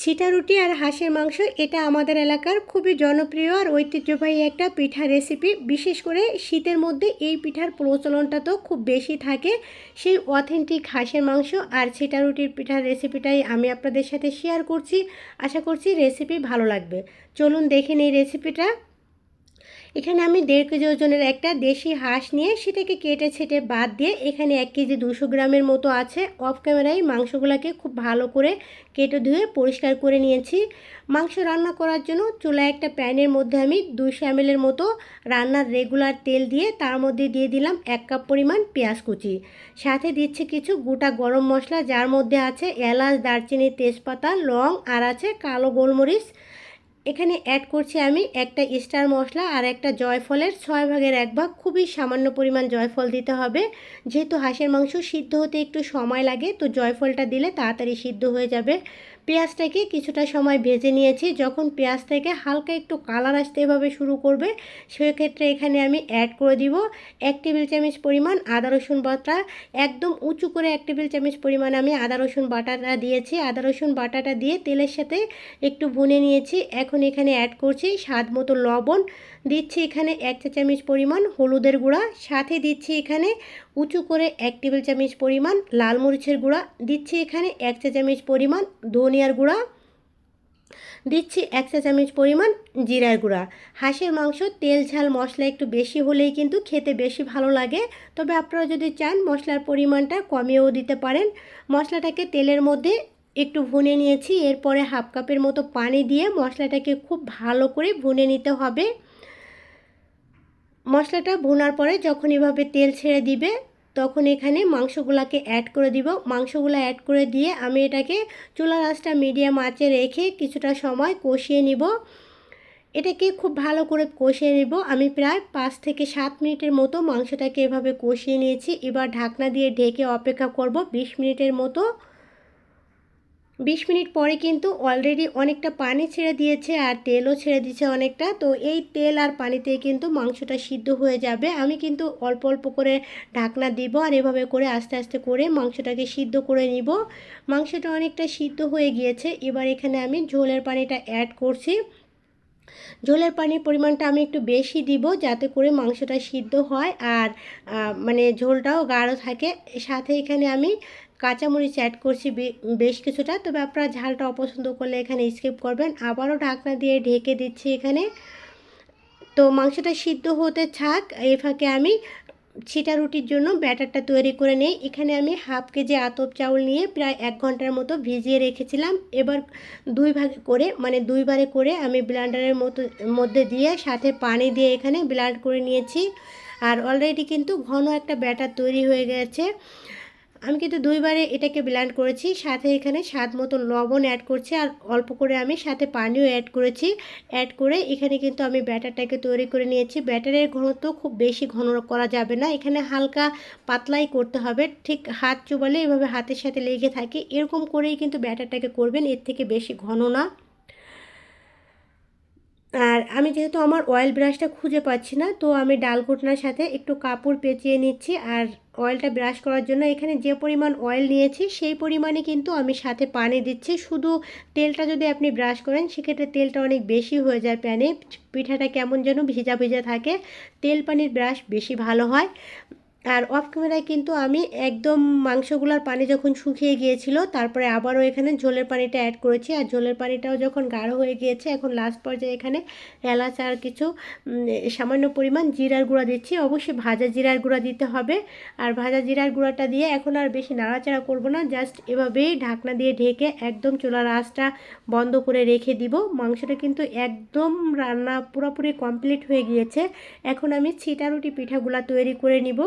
ছিটা রুটি আর হাঁসের মাংস, এটা আমাদের এলাকার খুবই জনপ্রিয় আর ঐতিহ্যবাহী একটা পিঠা রেসিপি বিশেষ করে শীতের মধ্যে এই পিঠার প্রচলনটা তো খুব বেশি থাকে। সেই অথেন্টিক হাঁসের মাংস আর ছিটা রুটির পিঠার রেসিপিটাই আমি আপনাদের সাথে শেয়ার করছি। আশা করছি রেসিপি ভালো লাগবে। চলুন দেখে এই রেসিপিটা এখানে আমি দেড় কেজি ওজনের একটা দেশি হাঁস নিয়ে সেটাকে কেটে ছেটে বাদ দিয়ে এখানে এক কেজি দুশো গ্রামের মতো আছে। অফ ক্যামেরায় মাংসগুলোকে খুব ভালো করে কেটে ধুয়ে পরিষ্কার করে নিয়েছি। মাংস রান্না করার জন্য চুলায় একটা প্যানের মধ্যে আমি দুশো এমএলের মতো রান্নার রেগুলার তেল দিয়ে তার মধ্যে দিয়ে দিলাম এক কাপ পরিমাণ পেঁয়াজ কুচি। সাথে দিচ্ছে কিছু গোটা গরম মশলা, যার মধ্যে আছে এলাচ, দারচিনি, তেজপাতা, লং, আর আছে কালো গোলমরিচ। এখানে অ্যাড করছি আমি একটা স্টার মশলা আর একটা জয়ফলের ছয় ভাগের এক ভাগ। খুবই সামান্য পরিমাণ জয়ফল দিতে হবে। যেহেতু হাঁসের মাংস সিদ্ধ হতে একটু সময় লাগে, তো জয়ফলটা দিলে তাড়াতাড়ি সিদ্ধ হয়ে যাবে। পেঁয়াজটাকে কিছুটা সময় ভেজে নিয়েছি। যখন পেঁয়াজ থেকে হালকা একটু কালার আসতে এভাবে শুরু করবে, সেক্ষেত্রে এখানে আমি অ্যাড করে দিব এক টেবিল চামচ পরিমাণ আদা, রসুন বাটা। একদম উঁচু করে এক টেবিল চামচ পরিমাণ আমি আদা, রসুন বাটাটা দিয়েছি। আদা, রসুন বাটাটা দিয়ে তেলের সাথে একটু ভুনে নিয়েছি। এখন এখানে অ্যাড করছি স্বাদ মতো লবণ। দিচ্ছি এখানে এক চা চামচ পরিমাণ হলুদের গুঁড়া। সাথে দিচ্ছি এখানে উঁচু করে এক টেবিল চামচ পরিমাণ লাল মরিচের গুঁড়া, দিচ্ছি এখানে এক চা চামচ পরিমাণ ধনিয়ার গুঁড়া, দিচ্ছি এক চা চামচ পরিমাণ জিরার গুঁড়া। হাঁসের মাংস, তেল, ঝাল, মশলা একটু বেশি হলেই কিন্তু খেতে বেশি ভালো লাগে। তবে আপনারা যদি চান, মশলার পরিমাণটা কমিয়েও দিতে পারেন। মশলাটাকে তেলের মধ্যে একটু ভুনে নিয়েছি, এরপরে হাফ কাপের মতো পানি দিয়ে মশলাটাকে খুব ভালো করে ভুনে নিতে হবে। মশলাটা ভুনার পরে যখন এভাবে তেল ছেড়ে দিবে তখন এখানে মাংসগুলোকে অ্যাড করে দিব। মাংসগুলো অ্যাড করে দিয়ে আমি এটাকে চুলা রাস্তা মিডিয়াম আঁচে রেখে কিছুটা সময় কষিয়ে নিব। এটাকে খুব ভালো করে কষিয়ে নেব। আমি প্রায় পাঁচ থেকে সাত মিনিটের মতো মাংসটাকে এভাবে কষিয়ে নিয়েছি। এবার ঢাকনা দিয়ে ঢেকে অপেক্ষা করব বিশ মিনিটের মতো। বিশ মিনিট পরে কিন্তু অলরেডি অনেকটা পানি ছেড়ে দিয়েছে আর তেলও ছেড়ে দিয়েছে অনেকটা। তো এই তেল আর পানিতে কিন্তু মাংসটা সিদ্ধ হয়ে যাবে। আমি কিন্তু অল্প অল্প করে ঢাকনা দিব আর এভাবে করে আস্তে আস্তে করে মাংসটাকে সিদ্ধ করে নিব। মাংসটা অনেকটা সিদ্ধ হয়ে গিয়েছে। এবার এখানে আমি ঝোলের পানিটা অ্যাড করছি। ঝোলের পানির পরিমাণটা আমি একটু বেশি দিব যাতে করে মাংসটা সিদ্ধ হয় আর মানে ঝোলটাও গাঢ় থাকে। সাথে এখানে আমি কাঁচামরিচ অ্যাড করছি বেশ কিছুটা। তবে আপনারা ঝালটা অপছন্দ করলে এখানে স্কিপ করবেন। আবারও ঢাকনা দিয়ে ঢেকে দিচ্ছি এখানে। তো মাংসটা সিদ্ধ হতে থাক। এই ফাঁকে আমি ছিটা রুটির জন্য ব্যাটারটা তৈরি করে নিই। এখানে আমি হাফ কেজি আতপ চাউল নিয়ে প্রায় এক ঘণ্টার মতো ভিজিয়ে রেখেছিলাম। এবার দুই ভাগে করে মানে দুইবারে করে আমি ব্লান্ডারের মতো, মধ্যে দিয়ে সাথে পানি দিয়ে এখানে ব্লান্ড করে নিয়েছি। আর অলরেডি কিন্তু ঘন একটা ব্যাটার তৈরি হয়ে গেছে। আমি কিন্তু দুইবারে এটাকে ব্ল্যান্ড করেছি, সাথে এখানে স্বাদ মতো লবণ অ্যাড করছি, আর অল্প করে আমি সাথে পানিও অ্যাড করেছি। অ্যাড করে এখানে কিন্তু আমি ব্যাটারটাকে তৈরি করে নিয়েছি। ব্যাটারের ঘনত্ব খুব বেশি ঘন করা যাবে না, এখানে হালকা পাতলাই করতে হবে। ঠিক হাত চুবালে এভাবে হাতের সাথে লেগে থাকে, এরকম করেই কিন্তু ব্যাটারটাকে করবেন, এর থেকে বেশি ঘন না। আর আমি যেহেতু আমার অয়েল ব্রাশটা খুঁজে পাচ্ছি না, তো আমি ডাল ঘুটনার সাথে একটু কাপড় পেঁচিয়ে নিচ্ছি, আর অয়েলটা ব্রাশ করার জন্য এখানে যে পরিমাণ অয়েল নিয়েছি, সেই পরিমাণে কিন্তু আমি সাথে পানি দিচ্ছি। শুধু তেলটা যদি আপনি ব্রাশ করেন, সেক্ষেত্রে তেলটা অনেক বেশি হয়ে যায় প্যানে। পিঠাটা কেমন যেন ভিজা ভিজা থাকে। তেল পানির ব্রাশ বেশি ভালো হয়। আর অফ ক্যামেরায় কিন্তু আমি একদম মাংসগুলোর পানি যখন শুকিয়ে গিয়েছিল, তারপরে আবারও এখানে ঝোলের পানিটা অ্যাড করেছি। আর ঝোলের পানিটাও যখন গাঢ় হয়ে গিয়েছে, এখন লাস্ট পর্যায়ে এখানে এলাচ আর কিছু সামান্য পরিমাণ জিরার গুঁড়া দিচ্ছি। অবশ্যই ভাজা জিরার গুঁড়া দিতে হবে। আর ভাজা জিরার গুঁড়াটা দিয়ে এখন আর বেশি নাড়াচাড়া করব না জাস্ট এভাবেই ঢাকনা দিয়ে ঢেকে একদম চুলার আঁচটা বন্ধ করে রেখে দিব। মাংসটা কিন্তু একদম রান্না পুরোপুরি কমপ্লিট হয়ে গিয়েছে। এখন আমি ছিটা রুটি পিঠাগুলা তৈরি করে নিব।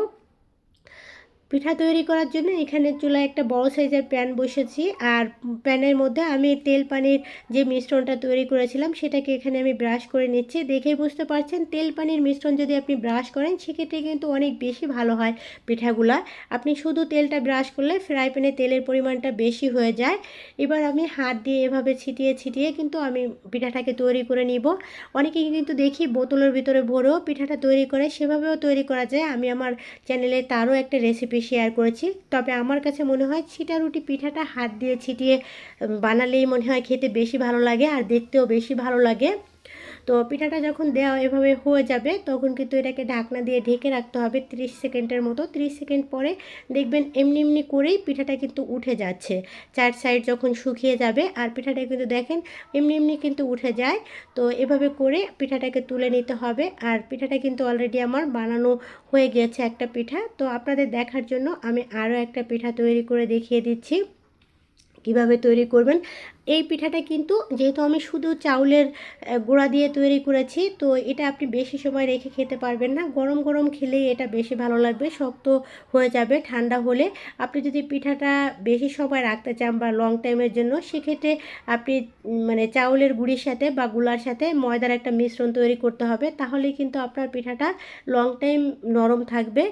পিঠা তৈরি করার জন্য এখানে চুলায় একটা বড় সাইজের প্যান বসেছি। আর প্যানের মধ্যে আমি তেল পানির যে মিশ্রণটা তৈরি করেছিলাম, সেটাকে এখানে আমি ব্রাশ করে নিচ্ছি। দেখেই বুঝতে পারছেন, তেল পানির মিশ্রণ যদি আপনি ব্রাশ করেন, সেক্ষেত্রে কিন্তু অনেক বেশি ভালো হয় পিঠাগুলা। আপনি শুধু তেলটা ব্রাশ করলে ফ্রাই প্যানে তেলের পরিমাণটা বেশি হয়ে যায়। এবার আমি হাত দিয়ে এভাবে ছিটিয়ে ছিটিয়ে কিন্তু আমি পিঠাটাকে তৈরি করে নিব। অনেকে কিন্তু দেখি বোতলের ভিতরে ভরেও পিঠাটা তৈরি করে, সেভাবেও তৈরি করা যায়। আমি আমার চ্যানেলে তারও একটা রেসিপি শেয়ার করেছি। তবে আমার কাছে মনে হয় ছিটা রুটি পিঠাটা হাত দিয়ে ছিটিয়ে বানালেই মনে হয় খেতে বেশি ভালো লাগে আর দেখতেও বেশি ভালো লাগে। তো পিঠাটা যখন দেওয়া এভাবে হয়ে যাবে, তখন কিন্তু এটাকে ঢাকনা দিয়ে ঢেকে রাখতে হবে 30 সেকেন্ডের মতো। 30 সেকেন্ড পরে দেখবেন এমনি এমনি করেই পিঠাটা কিন্তু উঠে যাচ্ছে। চার সাইড যখন শুকিয়ে যাবে আর পিঠাটা কিন্তু দেখেন এমনি এমনি কিন্তু উঠে যায়। তো এভাবে করে পিঠাটাকে তুলে নিতে হবে। আর পিঠাটা কিন্তু অলরেডি আমার বানানো হয়ে গিয়েছে একটা পিঠা। তো আপনাদের দেখার জন্য আমি আরও একটা পিঠা তৈরি করে দেখিয়ে দিচ্ছি। কীভাবে তৈরি করবেন এই পিঠাটা কিন্তু যেহেতু আমি শুধু চাউলের গুঁড়া দিয়ে তৈরি করেছি, তো এটা আপনি বেশি সময় রেখে খেতে পারবেন না। গরম গরম খেলেই এটা বেশি ভালো লাগবে, শক্ত হয়ে যাবে, ঠান্ডা হলে। আপনি যদি পিঠাটা বেশি সময় রাখতে চান বা লং টাইমের জন্য, সেক্ষেত্রে আপনি মানে চাউলের গুঁড়ির সাথে বা গুলার সাথে ময়দার একটা মিশ্রণ তৈরি করতে হবে, তাহলে কিন্তু আপনার পিঠাটা লং টাইম নরম থাকবে।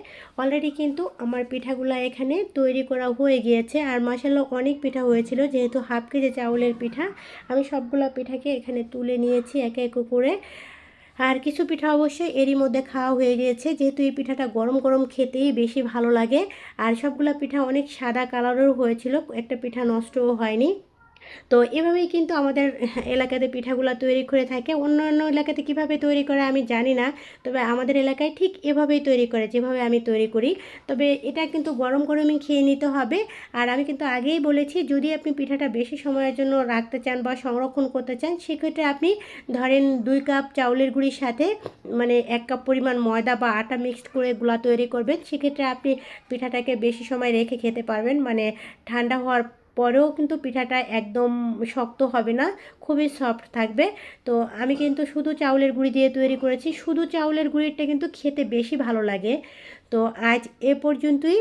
অলরেডি কিন্তু আমার পিঠাগুলো এখানে তৈরি করা হয়ে গিয়েছে, আর মশালা অনেক পিঠা হয়েছিল, যেহেতু হাফ কেজি চাউলের পিঠা। আমি সবগুলো পিঠাকে এখানে তুলে নিয়েছি একে এক করে। আর কিছু পিঠা অবশ্যই এরই মধ্যে খাওয়া হয়ে গিয়েছে। যেহেতু এই পিঠাটা গরম গরম খেতেই বেশি ভালো লাগে। আর সবগুলো পিঠা অনেক সাদা কালারেরও হয়েছিল। একটা পিঠা নষ্টও হয়নি। তো এভাবেই কিন্তু আমাদের এলাকাতে পিঠাগুলো তৈরি করে থাকে। অন্য অন্য এলাকাতে কীভাবে তৈরি করে আমি জানি না, তবে আমাদের এলাকায় ঠিক এভাবেই তৈরি করে, যেভাবে আমি তৈরি করি। তবে এটা কিন্তু গরম গরমই খেয়ে নিতে হবে। আর আমি কিন্তু আগেই বলেছি, যদি আপনি পিঠাটা বেশি সময়ের জন্য রাখতে চান বা সংরক্ষণ করতে চান, সেক্ষেত্রে আপনি ধরেন দুই কাপ চাউলের গুঁড়ির সাথে মানে এক কাপ পরিমাণ ময়দা বা আটা মিক্সড করে গুলা তৈরি করবেন। সেক্ষেত্রে আপনি পিঠাটাকে বেশি সময় রেখে খেতে পারবেন। মানে ঠান্ডা হওয়ার পরেও কিন্তু পিঠাটা একদম শক্ত হবে না, খুবই সফট থাকবে। তো আমি কিন্তু শুধু চাউলের গুঁড়ি দিয়ে তৈরি করেছি, শুধু চাউলের গুঁড়িটা কিন্তু খেতে বেশি ভালো লাগে। তো আজ এ পর্যন্তই,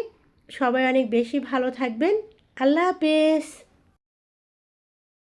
সবাই অনেক বেশি ভালো থাকবেন, আল্লাহ হাফেজ।